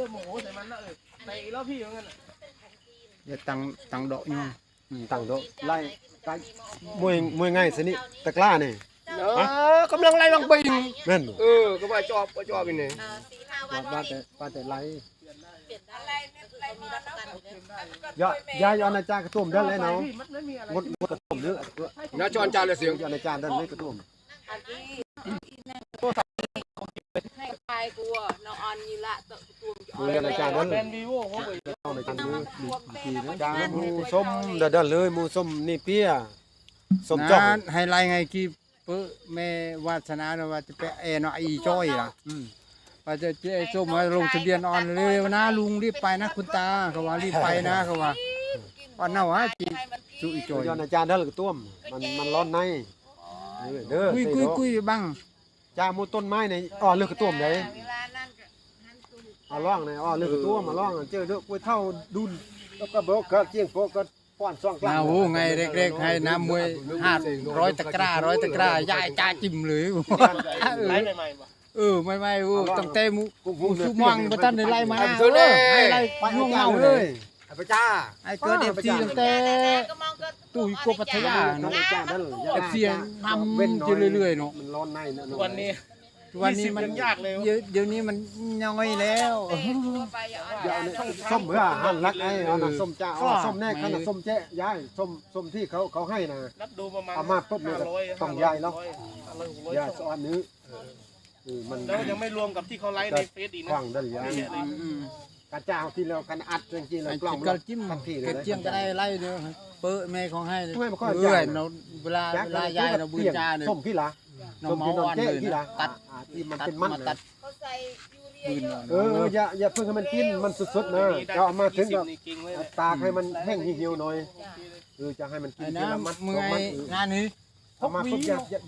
ริ่มโมโหใส่มันแล้วเออในอีกแล้วพี่เหมือนกันน่ะเดี๋ยวตังตังดอกยองอืมตั้งโดะไล่ไล่มวยมวยง่ายสนิตะกร้านี่เออกำลังไล่บางปิงแม่นบ่เออ ก็ว่าจอบก็จอบอีนี่ว่าว่าแต่ว่าแต่ไล่อะไรเนี่ยอะไรมาแล้วอย่าอย่าอย่าอาณาจารย์กระตุ้มเด้อเลยเนาะมันไม่มีอะไรงดงดกระตุ้มเด้อนะจอนจานเลยเสียงอย่าอาณาจารย์เด้อเลยกระตุ้มอันนี้ให้ไปกูอะน้องออนยีละตัว ตัวจะอมืออาจารย์เด้นวีโว่เขาไปเอาในจันมือดีดีนะจ้าหมูส้มเด้อเลยหมูส้มนี่เปี้ยส้มจ้องให้ไล่ไงกี่เปิ้แม่วาสนาเนาะว่าจะไปเอเนาะอีจ้อยล่ะว่าจะเจ๊ส้มมาลงทะเบียนออนเร็วนะลุงรีบไปนะคุณตาเขาว่ารีบไปนะเขาว่าอ่อนเน่าฮะจีจุอีจ้อยอย่าอาณาจารย์เด้อเลยกระตุ้มมันมันร้อนในเด้อคุยคุยคุยบังจ้าหมูต้นไม้ในอ้อเลือกกระตุ้มได้เลานั่นก็หัน มเอาล่องในอ้อเลือกกระตุ้มมาล่องเจอเด้อกล้วยเท่าดุนแล้วก็บอกก็เจียงโฟก็ป้อนซ่องกลางนาหูไงเร็กๆให้น้ำมวยห้าร้อยตะกร้าร้อยตะกร้ายายจ้าจิ้มเลยไล่ใหม่ๆบ่เออไม่ไม่โอ้ตั้งแต่หมูหมูสุมังบ่ทันได้ไล่มาอันเอเท่าอนี้ให้ไล่ไปยุ่เอางเจ้าเอาเลเลยยไอ้พระจ้าไอ้เกิดเอฟซีตั้งแต่ก็มองก็ตู้อีโกปัทยาน้องจ้านั่นเอฟซีทำอยู่เรื่อยๆเนาะมันร้อนในเนาะวันนี้ วันนี้มันยี่สิบยังยากเลยเดี๋ยวเดี๋ยวนี้มันย่อยแล้วไปอะอย่าเอาเนี่ยส้มเพื่อหันรักไอ้เอาน่ะส้มจ้าเอาส้มแน่ขนาดส้มแจ๊ะย้ายส้มส้มที่เขาเขาให้นะนับดูประมาณเอามาปุ๊บเนี่ยห้ร้อยต้องย้ายแล้วห้าร้อยหกร้อยอย่าซ้อนนื้อเออมันแล้วยังไม่รวมกับที่เขาไลฟ์ในเฟซอีกกนะว้างได้ยังเยอะเลยอืมกระเจ้าที่เรากันอัดจริงๆเราไอ้กล้องก็จิ้มทันทีเลเก็ยบเจียงก็ได้ไล่เด้อเปิ้แม่ของให้ทำไมมันก็เรื่อยเนาะเวลาเวลายายเราบูชาเนี่ยส้มที่ละ น้อส้งมเมาที่นอนอ่อนเจ๊เลยที่ละนะตัดอ่าที่มันตัดเป็นมันมาเลยตัดเขาใส่ยูเรียปืนเยอะเนาะเอออย่าอย่าเพิ่งให้มันกินมันสุดๆนะเราเอามาถึงยี่ก็สิบนี่จริงเลยแหละตากให้มันแห้งเหี่ยวๆหน่อยเออจะให้มันกินไอ้ทีละมัดน้ำเมื่สอองมัดยเอองานนี้เอามาปุ๊บอย่าอย่า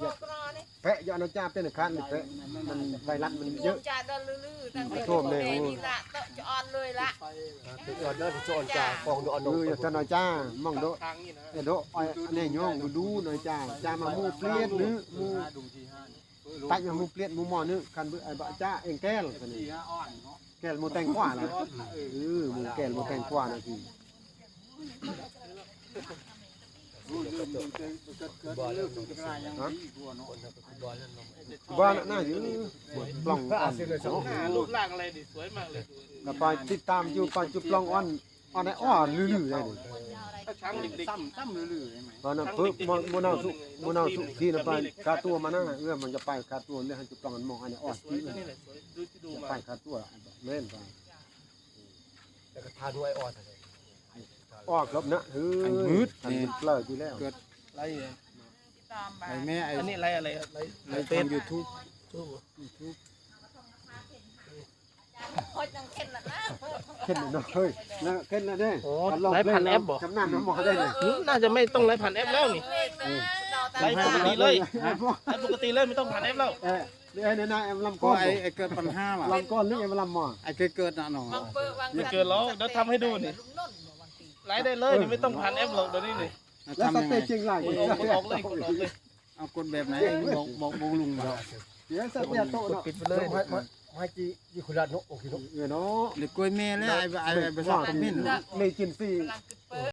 พวกรอนี่แพะอย่าเอาจ้าเป็นคันแพะมันไวรัสมันเยอะจะเดินลื้ อๆตั้งแต่ท่วมเลยนี่ละจะออนเลยละเอออย่าจะน้อยจ้ามองโดทางนี้นะเออโดอ้อยอันนี้ย่องดูดูหน่อยจ้าจ้ามาหมูเปลี่ยนหรือหมูตักมาหมูเปลี่ยนหมูหมอนึกันเบิ่งไอ้บะจ้าเองแก้วกันนี่แก้วหมูแตงกวาล่ะเออหมูแก้วหมูแตงกวานะพี่ บ้านน่าอยู่ปล่องอ่อนเนาะหน้ารูปร่างอะไรดิสวยมากเลยแล้วไปติดตามอยู่ไปจุปล่องอ่อนอ่อนไอ้อ้อลื่นๆเลยนี่ถ้าช้างเด็กตั้มตั้มลื่นๆใช่ไหมตอนนั้นปึ๊บมโมนาสุโมนาสุที่น่ะไปคาตัวมานั่นน่ะเอื้อมันจะไปคาตัวเรื่องให้จุปล่องอันมองอันนี้อ่อนๆสวยตัวนี้แหละสวยดูที่ดูจะมาไปคาตัวเล่นไปแต่ก็ทาด้วยอ่อนอะ ไรอ้อครบนะเฮ้ยอันนี้เลิกอยู่แล้วไล่ตามไปไอ้แม่ไอ้อันนี้ไล่อะไรไล่ไอ้เฟทาซงยูทูบคอยจังเข็นละนะเข้นเนาะเฮ้ยแล้วเข้นแล้วเด้โอ้ไล่ผ่านแอปบ่จำนานน้ำหมอได้เลยน่าจะไม่ต้องไล่ผ่านแอปแล้วนี่ไลฟ์ปกติเลยฮะไล่ปกติเลยไม่ต้องผ่านแอปแล้วเอ้ยไอ้เนี่ยนะเอ็มลำก็ก้อนไอ้ไอ้เกิดปัญหาว่ะลำก้อนหรือเอ็มลำหมอไอ้เคยเกิดน่ะเนาะบางเปิดบางไม่เกินหรอกเดี๋ยวทำให้ดูนี่ ไล่ได้เลยนี่ไม่ต้องผ่านแอปหรอกเดี๋ยวนี้นี่แล้วสทำยังเตไงจจริงไรกดออกกดออกเลยกดออกเลยเอากดแบบไหนบอกบอกบอกลุงบอกเดี๋ยวสเตจโตเนาะปิดไปเลยให้จีจีคุณรัตน์โอเคเออเนาะหรือกล้วยแม่แล้วไอ้ไอ้ไอ้ภาษาคอมเมนต์ไม่กินฟรีกำลังกึด